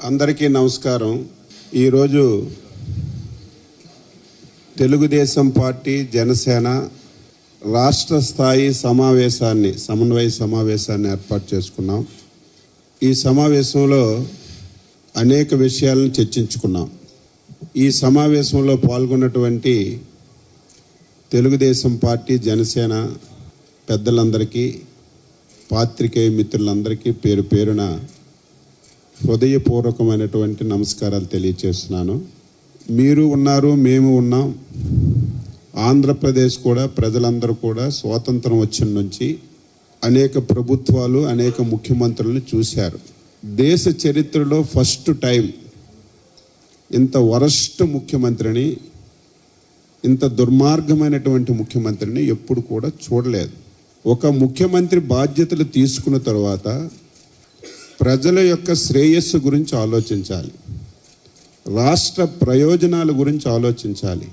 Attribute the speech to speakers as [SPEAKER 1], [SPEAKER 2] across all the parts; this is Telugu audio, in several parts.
[SPEAKER 1] అందరికీ నమస్కారం. ఈరోజు తెలుగుదేశం పార్టీ జనసేన రాష్ట్ర స్థాయి సమావేశాన్ని సమన్వయ సమావేశాన్ని ఏర్పాటు చేసుకున్నాం. ఈ సమావేశంలో అనేక విషయాలను చర్చించుకున్నాం. ఈ సమావేశంలో పాల్గొన్నటువంటి తెలుగుదేశం పార్టీ జనసేన పెద్దలందరికీ పాత్రికేయ మిత్రులందరికీ పేరు పేరున హృదయపూర్వకమైనటువంటి నమస్కారాలు తెలియచేస్తున్నాను. మీరు ఉన్నారు మేము ఉన్నాం. ఆంధ్రప్రదేశ్ కూడా ప్రజలందరూ కూడా స్వాతంత్రం వచ్చిన నుంచి అనేక ప్రభుత్వాలు అనేక ముఖ్యమంత్రులను చూశారు. దేశ చరిత్రలో ఫస్ట్ టైం ఇంత వరస్ట్ ముఖ్యమంత్రిని ఇంత దుర్మార్గమైనటువంటి ముఖ్యమంత్రిని ఎప్పుడు కూడా చూడలేదు. ఒక ముఖ్యమంత్రి బాధ్యతలు తీసుకున్న తర్వాత ప్రజల యొక్క శ్రేయస్సు గురించి ఆలోచించాలి. రాష్ట్ర ప్రయోజనాల గురించి ఆలోచించాలి.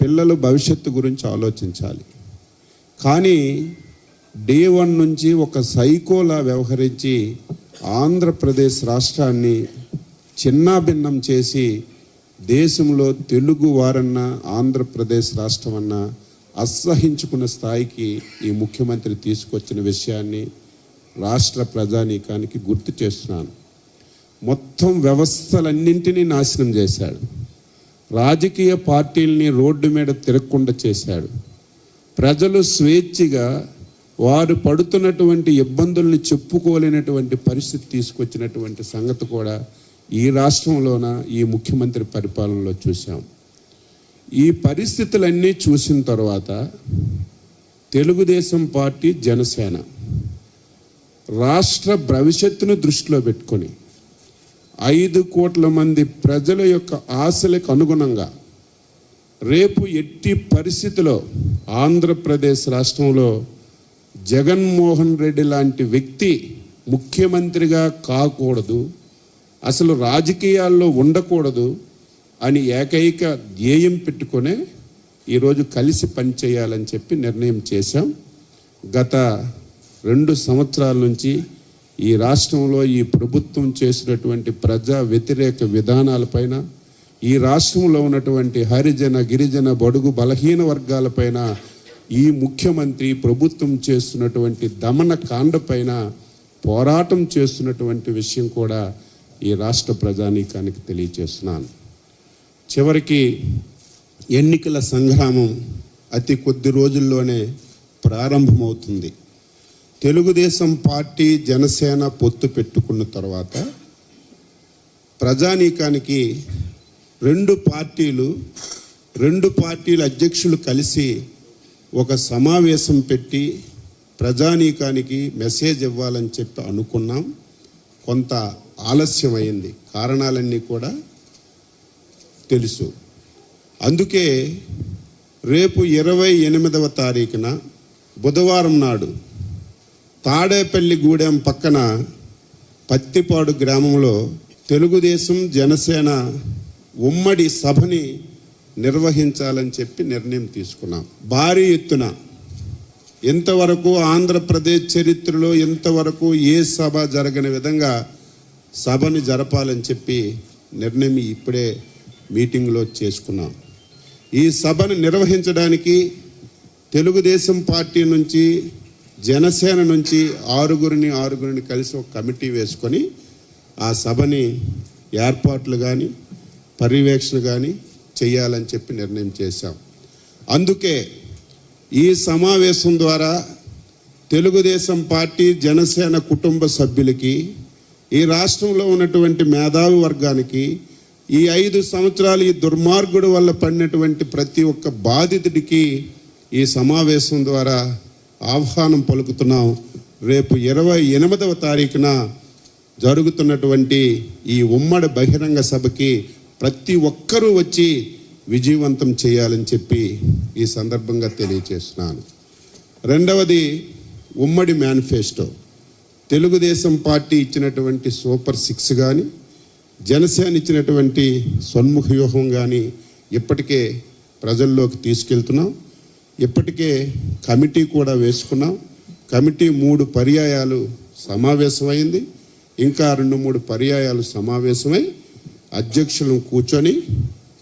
[SPEAKER 1] పిల్లల భవిష్యత్తు గురించి ఆలోచించాలి. కానీ డే వన్ నుంచి ఒక సైకోలా వ్యవహరించి ఆంధ్రప్రదేశ్ రాష్ట్రాన్ని చిన్నాభిన్నం చేసి దేశంలో తెలుగు వారన్న ఆంధ్రప్రదేశ్ రాష్ట్రం అన్నా అసహించుకున్న స్థాయికి ఈ ముఖ్యమంత్రి తీసుకొచ్చిన విషయాన్ని రాష్ట్ర ప్రజానీకానికి గుర్తు చేస్తున్నాను. మొత్తం వ్యవస్థలన్నింటినీ నాశనం చేశాడు. రాజకీయ పార్టీల్ని రోడ్డు మీద తిరగకుండా చేశాడు. ప్రజలు స్వేచ్ఛగా వారు పడుతున్నటువంటి ఇబ్బందుల్ని చెప్పుకోలేనటువంటి పరిస్థితి తీసుకొచ్చినటువంటి సంగతి కూడా ఈ రాష్ట్రంలోన ఈ ముఖ్యమంత్రి పరిపాలనలో చూసాం ఈ పరిస్థితులన్నీ చూసిన తర్వాత తెలుగుదేశం పార్టీ జనసేన. రాష్ట్ర భవిష్యత్తును దృష్టిలో పెట్టుకొని ఐదు కోట్ల మంది ప్రజల యొక్క ఆశలకు అనుగుణంగా రేపు ఎట్టి పరిస్థితిలో ఆంధ్రప్రదేశ్ రాష్ట్రంలో జగన్మోహన్ రెడ్డి లాంటి వ్యక్తి ముఖ్యమంత్రిగా కాకూడదు అసలు రాజకీయాల్లో ఉండకూడదు అని ఏకైక ధ్యేయం పెట్టుకునే ఈరోజు కలిసి పనిచేయాలని చెప్పి నిర్ణయం చేశాం. గత రెండు సంవత్సరాల నుంచి ఈ రాష్ట్రంలో ఈ ప్రభుత్వం చేసినటువంటి ప్రజా వ్యతిరేక విధానాలపైన ఈ రాష్ట్రంలో ఉన్నటువంటి హరిజన గిరిజన బడుగు బలహీన వర్గాలపైన ఈ ముఖ్యమంత్రి ప్రభుత్వం చేస్తున్నటువంటి దమన కాండపైన పోరాటం చేస్తున్నటువంటి విషయం కూడా ఈ రాష్ట్ర ప్రజానీకానికి తెలియచేస్తున్నాను. చివరికి ఎన్నికల సంగ్రామం అతి కొద్ది రోజుల్లోనే ప్రారంభమవుతుంది. తెలుగుదేశం పార్టీ జనసేన పొత్తు పెట్టుకున్న తర్వాత ప్రజానీకానికి రెండు పార్టీలు రెండు పార్టీల అధ్యక్షులు కలిసి ఒక సమావేశం పెట్టి ప్రజానీకానికి మెసేజ్ ఇవ్వాలని చెప్పి అనుకున్నాం. కొంత ఆలస్యమైంది. కారణాలన్నీ కూడా తెలుసు. అందుకే రేపు ఇరవై ఎనిమిదవ తారీఖున బుధవారం నాడు తాడేపల్లి గూడెం పక్కన పత్తిపాడు గ్రామంలో తెలుగుదేశం జనసేన ఉమ్మడి సభని నిర్వహించాలని చెప్పి నిర్ణయం తీసుకున్నాం. భారీ ఎత్తున. ఇంతవరకు ఆంధ్రప్రదేశ్ చరిత్రలో ఇంతవరకు ఏ సభ జరగని విధంగా సభని జరపాలని చెప్పి నిర్ణయం ఇప్పుడే మీటింగ్లో చేసుకున్నాం. ఈ సభను నిర్వహించడానికి తెలుగుదేశం పార్టీ నుంచి జనసేన నుంచి ఆరుగురిని ఆరుగురిని కలిసి ఒక కమిటీ వేసుకొని ఆ సభని ఏర్పాట్లు కానీ పర్యవేక్షణ కానీ చేయాలని చెప్పి నిర్ణయం చేశాం. అందుకే ఈ సమావేశం ద్వారా తెలుగుదేశం పార్టీ జనసేన కుటుంబ సభ్యులకి ఈ రాష్ట్రంలో ఉన్నటువంటి మేధావి వర్గానికి ఈ ఐదు సంవత్సరాలు ఈ దుర్మార్గుడు వల్ల పడినటువంటి ప్రతి ఒక్క బాధితుడికి ఈ సమావేశం ద్వారా ఆహ్వానం పలుకుతున్నాం. రేపు ఇరవై ఎనిమిదవ తారీఖున జరుగుతున్నటువంటి ఈ ఉమ్మడి బహిరంగ సభకి ప్రతి ఒక్కరూ వచ్చి విజయవంతం చేయాలని చెప్పి ఈ సందర్భంగా తెలియచేస్తున్నాను. రెండవది ఉమ్మడి మేనిఫెస్టో. తెలుగుదేశం పార్టీ ఇచ్చినటువంటి సూపర్ సిక్స్ కానీ జనసేన ఇచ్చినటువంటి సన్ముఖ వ్యూహం కానీ ఇప్పటికే ప్రజల్లోకి తీసుకెళ్తున్నాం. ఇప్పటికే కమిటీ కూడా వేసుకున్నాం. కమిటీ మూడు పర్యాయాలు సమావేశమైంది. ఇంకా రెండు మూడు పర్యాయాలు సమావేశమై అధ్యక్షులను కూర్చొని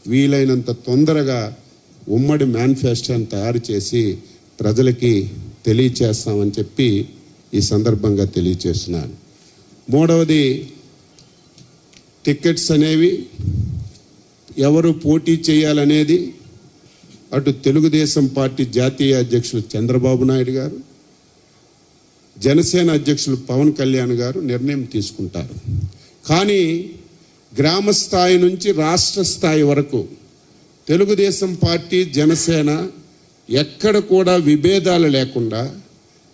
[SPEAKER 1] వీలైనంత తొందరగా ఉమ్మడి మేనిఫెస్టోని తయారు చేసి ప్రజలకి తెలియచేస్తామని చెప్పి ఈ సందర్భంగా తెలియచేస్తున్నాను. మూడవది టికెట్స్ అనేవి ఎవరు పోటీ చేయాలనేది అటు తెలుగుదేశం పార్టీ జాతీయ అధ్యక్షులు చంద్రబాబు నాయుడు గారు జనసేన అధ్యక్షులు పవన్ కళ్యాణ్ గారు నిర్ణయం తీసుకుంటారు. కానీ గ్రామ స్థాయి నుంచి రాష్ట్ర స్థాయి వరకు తెలుగుదేశం పార్టీ జనసేన ఎక్కడ కూడా విభేదాలు లేకుండా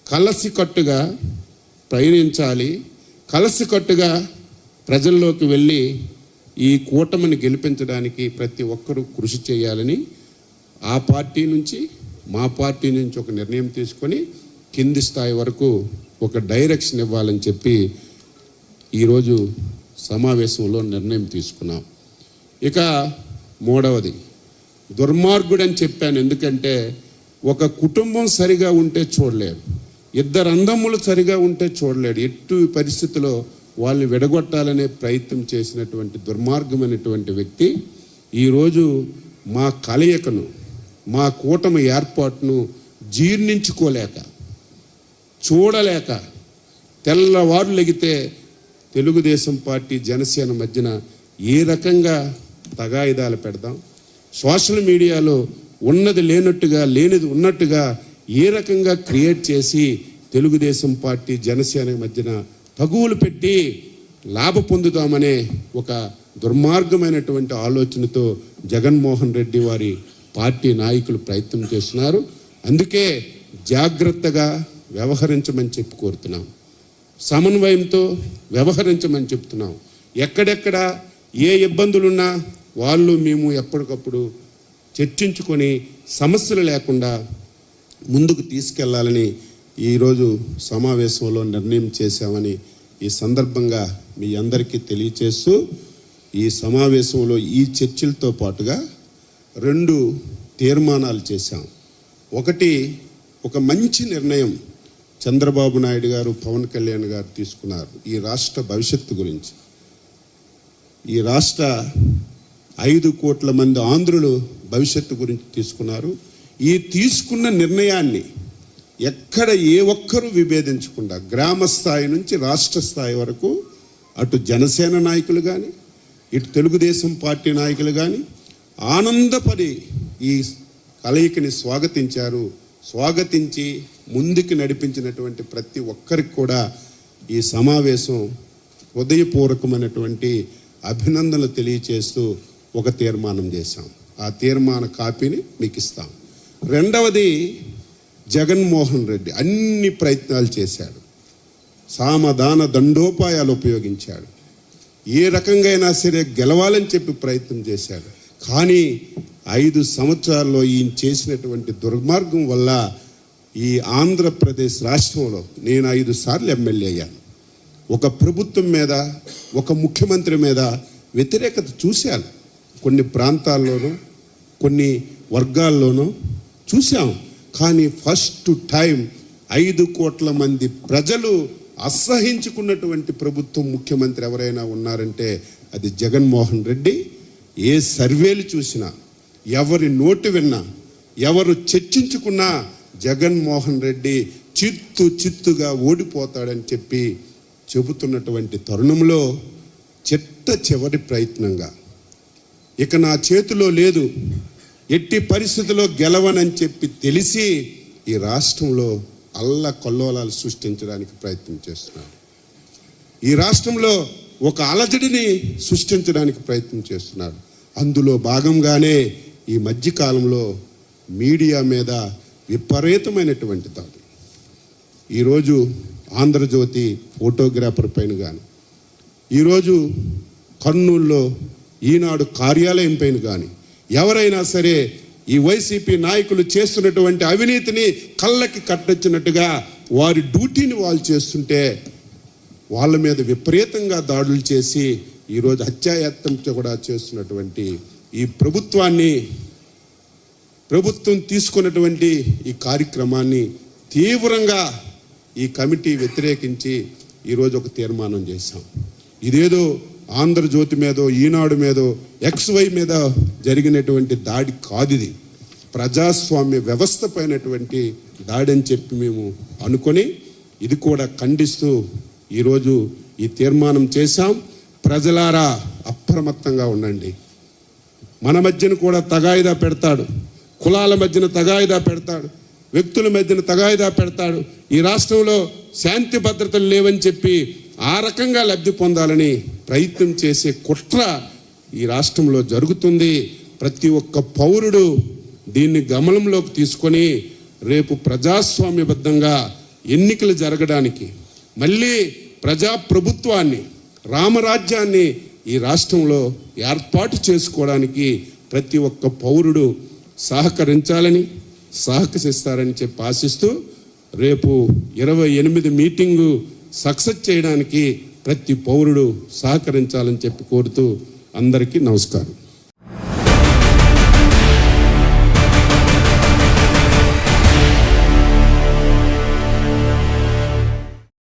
[SPEAKER 1] కలసికట్టుగా ప్రయాణించాలి కలసికట్టుగా ప్రజల్లోకి వెళ్ళి ఈ కూటమిని గెలిపించడానికి ప్రతి ఒక్కరూ కృషి చేయాలని ఆ పార్టీ నుంచి మా పార్టీ నుంచి ఒక నిర్ణయం తీసుకొని కింది స్థాయి వరకు ఒక డైరెక్షన్ ఇవ్వాలని చెప్పి ఈరోజు సమావేశంలో నిర్ణయం తీసుకున్నాం. ఇక మూడవది దుర్మార్గుడని చెప్పాను. ఎందుకంటే ఒక కుటుంబం సరిగా ఉంటే చూడలేరు. ఇద్దరు అందములు సరిగా ఉంటే చూడలేడు ఎట్టు పరిస్థితిలో వాళ్ళని విడగొట్టాలనే ప్రయత్నం చేసినటువంటి దుర్మార్గమైనటువంటి వ్యక్తి ఈరోజు మా కలయికను మా కూటమి ఏర్పాటును జీర్ణించుకోలేక చూడలేక తెల్లవారు లెగితే తెలుగుదేశం పార్టీ జనసేన మధ్యన ఏ రకంగా తగాయిదాలు పెడదాం? సోషల్ మీడియాలో ఉన్నది లేనట్టుగా లేనిది ఉన్నట్టుగా ఏ రకంగా క్రియేట్ చేసి తెలుగుదేశం పార్టీ జనసేన మధ్యన తగువులు పెట్టి లాభ పొందుతామనే ఒక దుర్మార్గమైనటువంటి ఆలోచనతో జగన్మోహన్ రెడ్డి వారి పార్టీ నాయకులు ప్రయత్నం చేస్తున్నారు. అందుకే జాగ్రత్తగా వ్యవహరించమని చెప్పి కోరుతున్నాం. సమన్వయంతో వ్యవహరించమని చెప్తున్నాం. ఎక్కడెక్కడ ఏ ఇబ్బందులున్నా వాళ్ళు మేము ఎప్పటికప్పుడు చర్చించుకొని సమస్యలు లేకుండా ముందుకు తీసుకెళ్ళాలని ఈరోజు సమావేశంలో నిర్ణయం చేశామని ఈ సందర్భంగా మీ అందరికీ తెలియచేస్తూ ఈ సమావేశంలో ఈ చర్చలతో పాటుగా రెండు తీర్మానాలు చేశాం. ఒకటి ఒక మంచి నిర్ణయం చంద్రబాబు నాయుడు గారు పవన్ కళ్యాణ్ గారు తీసుకున్నారు ఈ రాష్ట్ర భవిష్యత్తు గురించి. ఈ రాష్ట్ర ఐదు కోట్ల మంది ఆంధ్రులు భవిష్యత్తు గురించి తీసుకున్నారు. ఈ తీసుకున్న నిర్ణయాన్ని ఎక్కడ ఏ ఒక్కరూ విభేదించకుండా గ్రామ స్థాయి నుంచి రాష్ట్ర స్థాయి వరకు అటు జనసేన నాయకులు కానీ ఇటు తెలుగుదేశం పార్టీ నాయకులు కానీ ఆనందపడి ఈ కలయికని స్వాగతించారు. స్వాగతించి ముందుకు నడిపించినటువంటి ప్రతి ఒక్కరికి కూడా ఈ సమావేశం హృదయపూర్వకమైనటువంటి అభినందనలు తెలియచేస్తూ ఒక తీర్మానం చేశాం. ఆ తీర్మాన కాపీని మీకు ఇస్తాం. రెండవది జగన్మోహన్ రెడ్డి అన్ని ప్రయత్నాలు చేశాడు. సామదాన దండోపాయాలు ఉపయోగించాడు. ఏ రకంగా అయినా సరే గెలవాలని చెప్పి ప్రయత్నం చేశాడు. కానీ ఐదు సంవత్సరాల్లో ఈయన చేసినటువంటి దుర్మార్గం వల్ల ఈ ఆంధ్రప్రదేశ్ రాష్ట్రంలో నేను ఐదు సార్లు ఎమ్మెల్యే అయ్యాను. ఒక ప్రభుత్వం మీద ఒక ముఖ్యమంత్రి మీద వ్యతిరేకత చూశాను. కొన్ని ప్రాంతాల్లోనూ కొన్ని వర్గాల్లోనూ చూసాం కానీ ఫస్ట్ టైం ఐదు కోట్ల మంది ప్రజలు అసహించుకున్నటువంటి ప్రభుత్వం ముఖ్యమంత్రి ఎవరైనా ఉన్నారంటే అది జగన్మోహన్ రెడ్డి ఏ సర్వేలు చూసినా ఎవరి నోటు విన్నా ఎవరు చర్చించుకున్నా జగన్మోహన్ రెడ్డి చిత్తు చిత్తుగా ఓడిపోతాడని చెప్పి చెబుతున్నటువంటి తరుణంలో చిట్ట చివరి ప్రయత్నంగా. ఇక నా చేతిలో లేదు ఎట్టి పరిస్థితిలో గెలవనని చెప్పి తెలిసి ఈ రాష్ట్రంలో అల్ల కొల్లోలాలు సృష్టించడానికి ప్రయత్నం చేస్తున్నాడు ఈ రాష్ట్రంలో ఒక అలజడిని సృష్టించడానికి ప్రయత్నం చేస్తున్నారు అందులో భాగంగానే ఈ మధ్యకాలంలో మీడియా మీద విపరీతమైనటువంటి దాడులు ఈరోజు ఆంధ్రజ్యోతి ఫోటోగ్రాఫర్ పైన కానీ ఈరోజు కర్నూల్లో ఈనాడు కార్యాలయం పైన కానీ ఎవరైనా సరే ఈ వైసీపీ నాయకులు చేస్తున్నటువంటి అవినీతిని కళ్ళకి కట్టొచ్చినట్టుగా వారి డ్యూటీని వాళ్ళు చేస్తుంటే వాళ్ళ మీద విపరీతంగా దాడులు చేసి ఈరోజు హత్యాయత్నం కూడా చేస్తున్నటువంటి ఈ ప్రభుత్వాన్ని ప్రభుత్వం తీసుకున్నటువంటి ఈ కార్యక్రమాన్ని తీవ్రంగా ఈ కమిటీ వ్యతిరేకించి ఈరోజు ఒక తీర్మానం చేశాం. ఇదేదో ఆంధ్రజ్యోతి మీదో ఈనాడు మీదో ఎక్స్ వై మీద జరిగినటువంటి దాడి కాదు ఇది ప్రజాస్వామ్య వ్యవస్థ పైనటువంటి దాడి అని చెప్పి మేము అనుకొని ఇది కూడా ఖండిస్తూ ఈరోజు ఈ తీర్మానం చేశాం. ప్రజలారా అప్రమత్తంగా ఉండండి. మన మధ్యన కూడా తగాయిదా పెడతాడు. కులాల మధ్యన తగాయిదా పెడతాడు. వ్యక్తుల మధ్యన తగాయిదా పెడతాడు. ఈ రాష్ట్రంలో శాంతి భద్రతలు లేవని చెప్పి ఆ రకంగా లబ్ధి పొందాలని ప్రయత్నం చేసే కుట్ర ఈ రాష్ట్రంలో జరుగుతుంది. ప్రతి ఒక్క పౌరుడు దీన్ని గమనంలోకి తీసుకొని రేపు ప్రజాస్వామ్యబద్ధంగా ఎన్నికలు జరగడానికి మళ్ళీ ప్రజా ప్రభుత్వాన్ని రామరాజ్యాన్ని ఈ రాష్ట్రంలో ఏర్పాటు చేసుకోవడానికి ప్రతి ఒక్క పౌరుడు సహకరించాలని సహకరిస్తారని చెప్పి ఆశిస్తూ రేపు ఇరవై ఎనిమిది మీటింగు సక్సెస్ చేయడానికి ప్రతి పౌరుడు సహకరించాలని చెప్పి కోరుతూ అందరికీ నమస్కారం.